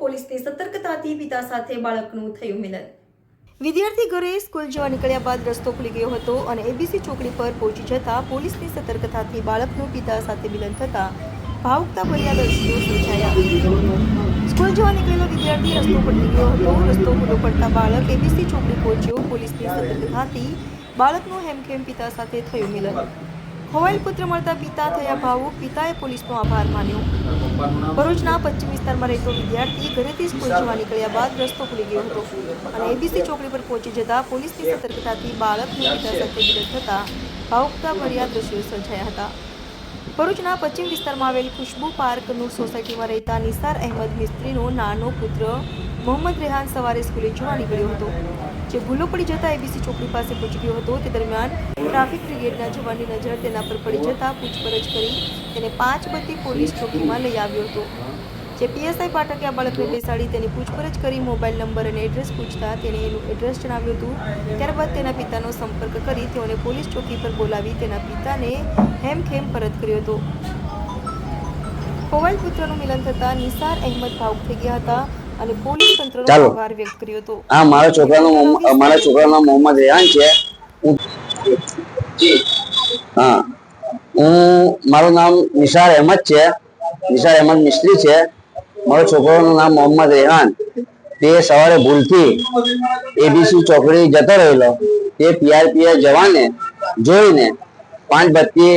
પોલીસની સતર્કતાથી પિતા સાથે બાળકનું થયું મિલન. વિદ્યાર્થી ઘરે સ્કૂલ જવા નીકળ્યા બાદ રસ્તો ખુલી ગયો હતો અને એબીસી ચોકડી પર પહોંચી જતા પોલીસની સતર્કતાથી બાળકનું પિતા સાથે મિલન થતા ભાવુકતા ભર્યા દ્રશ્યો સર્જાયા. સ્કૂલ જવા નીકળેલો વિદ્યાર્થી રસ્તો પલટી ગયો હતો. રસ્તો ખુલ્લો પડતા બાળક એબીસી ચોકડી પહોંચ્યો. પોલીસની સતર્કતાથી બાળકનું હેમખેમ પિતા સાથે થયું મિલન. ખોવાયેલ પુત્ર મળતા પિતા થયા ભાવુક પિતાએ પોલીસનો આભાર માન્યો. ભરૂચના પશ્ચિમ વિસ્તારમાં રહેતો વિદ્યાર્થી ઘરેથી સ્કૂલ જવા નીકળ્યા બાદ રસ્તો ખુલી ગયો હતો અને એબીસી ચોકડી પર પહોંચી જતા પોલીસની સતર્કતાથી બાળકને પિતા સાથે વિરોધ થતા ભાવુકતા ભર્યા દ્રશ્યો સર્જાયા હતા. ભરૂચના પશ્ચિમ વિસ્તારમાં આવેલ ખુશ્બુ પાર્ક નૂર સોસાયટીમાં રહેતા નિસાર અહેમદ મિસ્ત્રીનો નાનો પુત્ર મોહમ્મદ રેહાન સવારે સ્કૂલે જવા નીકળ્યો હતો. જે ભૂલો પડી જતા એબીસી ચોકડી પાસે પહોંચી ગયો હતો, તે દરમિયાન ટ્રાફિક બ્રિગેડના જવાનની નજર તેના પર પડી જતા પૂછપરછ કરી તેને પાંચ બત્તી પોલીસ ચોકીમાં લઈ આવ્યો હતો. જે પીએસઆઈ પાઠકે આ બાળકને બેસાડી તેની પૂછપરછ કરી, મોબાઈલ નંબર અને એડ્રેસ પૂછતા તેણે એનું એડ્રેસ જણાવ્યું હતું. ત્યારબાદ તેના પિતાનો સંપર્ક કરી તેઓને પોલીસ ચોકી પર બોલાવી તેના પિતાને હેમખેમ પરત કર્યો હતો. ખોવાયેલ પુત્રનું મિલન થતાં નિસાર અહેમદ ભાવુક થઈ ગયા હતા. અને પોલીસ તંત્રનો. આભાર વ્યક્ત કર્યો હતો? હા મારા છોકરાનો મારા છોકરાનો મોહમ્મદ રેહાન છે હા હું. મારું નામ નિસાર અહેમદ છે. નિસાર અહેમદ મિસ્ત્રી છે. મારો છોકરાનું નામ મોહમ્મદ રેહાન. તે સવારે ભૂલથી એબીસી ચોકડી જતો રહેલો. તે પીઆરપીએ જવાને જોઈને પાંચ બત્તી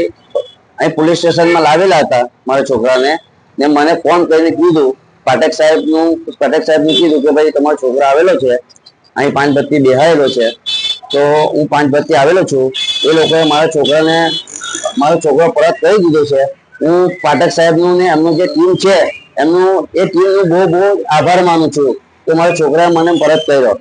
અહીં પોલીસ સ્ટેશનમાં લાવેલા હતા મારા છોકરાને. ને મને ફોન કરીને કીધું પાઠક સાહેબનું પાઠક સાહેબનું કીધું કે ભાઈ તમારો છોકરો આવેલો છે, અહીં પાંચ બત્તી બેહાયેલો છે, તો હું પાંચ બત્તી આવેલો છું, એ લોકોએ મારા છોકરાને, મારો છોકરો પરત કરી દીધો છે. હું પાઠક સાહેબનું ને એમનું જે ટીમ છે, એમનું, એ ટીમનું બહુ બહુ આભાર માનું છું કે મારા છોકરાએ મને પરત કર્યો.